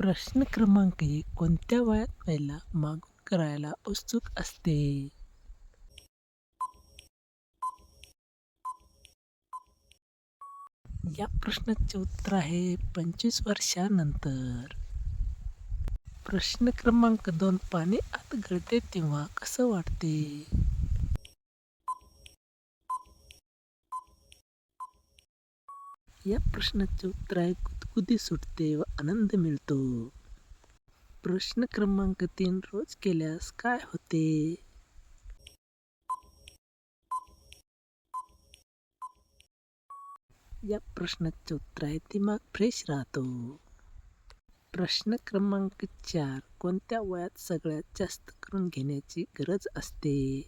प्रश्न क्रमांक एक कोणत्या वयात महिला मागून करायला उत्सुक असते? या प्रश्नाचे उत्तर आहे पंचवीस वर्षानंतर. प्रश्न क्रमांक दोन पाणी आत गळते तेव्हा कसं वाटते या प्रश्नाचे उत्तर आहे गुदगुदी सुटते व आनंद मिळतो. प्रश्न क्रमांक तीन रोज केल्यास काय होते? या प्रश्नाचे उत्तर आहे दिमाग फ्रेश राहतो. प्रश्न क्रमांक चार कोणत्या वयात सगळ्यात जास्त करून घेण्याची गरज असते?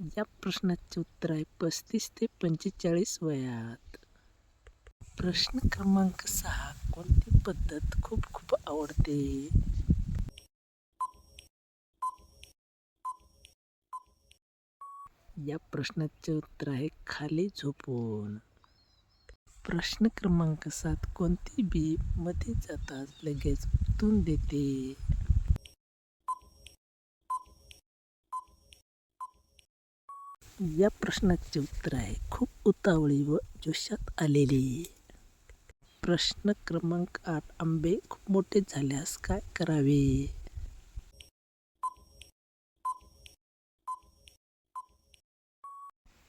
या प्रश्नाचे उत्तर आहे पस्तीस ते पंचेचाळीस वयात. प्रश्न क्रमांक सहा कोणती पद्धत खूप खूप आवडते? या प्रश्नाचे उत्तर आहे खाली झोपून. प्रश्न क्रमांक सात कोणती बी मध्ये जाताच लगेच उतून देते? या प्रश्नाचे उत्तर आहे. खूप उतावळी व जोशात आलेली. प्रश्न क्रमांक आठ आंबे खूप मोठे झाल्यास काय करावे?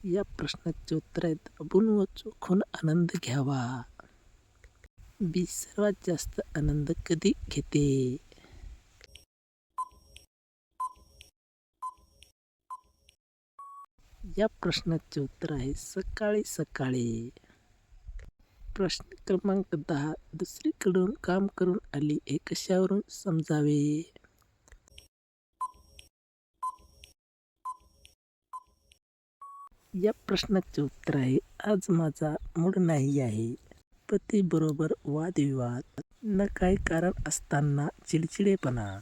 या प्रश्नाचे उत्तर आहे अबून व चोखून आनंद घ्यावा. बी सर्वात जास्त आनंद कधी घेते? या प्रश्नाचे उत्तर आहे सकाळी सकाळी. प्रश्न क्रमांक दहा दुसरीकडून काम करून आली हे कशावरून समजावे? या प्रश्नाचे उत्तर आहे आज माझा मूड नाही आहे. पतीबरोबर वादविवाद न काही कारण असताना चिडचिडेपणा.